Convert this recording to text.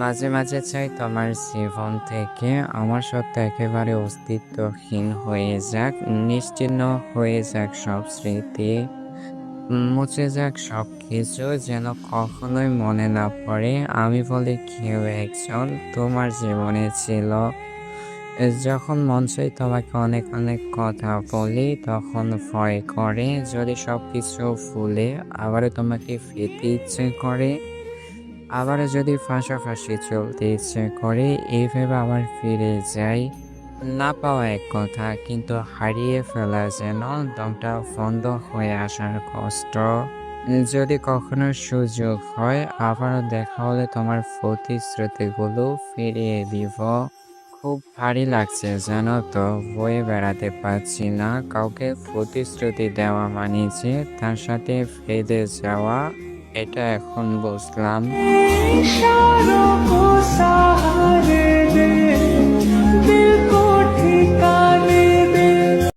মাঝে মাঝে চাই তোমার জীবন থেকে। আমার সত্য একেবারে অস্তিত্বহীন হয়ে যাক নিশ্চিহ্ন হয়ে যাক সব স্মৃতি, মুছে যাক সব কিছু যেন কখনোই মনে না পড়ে। আমি বলি, কেউ একজন তোমার জীবনে ছিল। যখন চাই তোমাকে অনেক অনেক কথা বলি, তখন ভয় করে। যদি সব কিছু ভুলে আবারও তোমাকে ফিরতে ইচ্ছে করে আবারও যদি পাশাপাশি চলতে ইচ্ছে করে, এইভাবে আবার ফিরে যাই, না পাওয়া এক কথা, কিন্তু হারিয়ে ফেলা যেন দমটা বন্ধ হয়ে আসার কষ্ট। যদি কখনো সুযোগ হয়, আবারও দেখা হলে তোমার প্রতিশ্রুতিগুলো ফিরিয়ে দিব। খুব ভারী লাগছে জানো তো, বয়ে বেড়াতে পারছি না, কাউকে প্রতিশ্রুতি দেওয়া মানে যে তার সাথে ফেদে যাওয়া এটা এখন বুঝলাম। সারা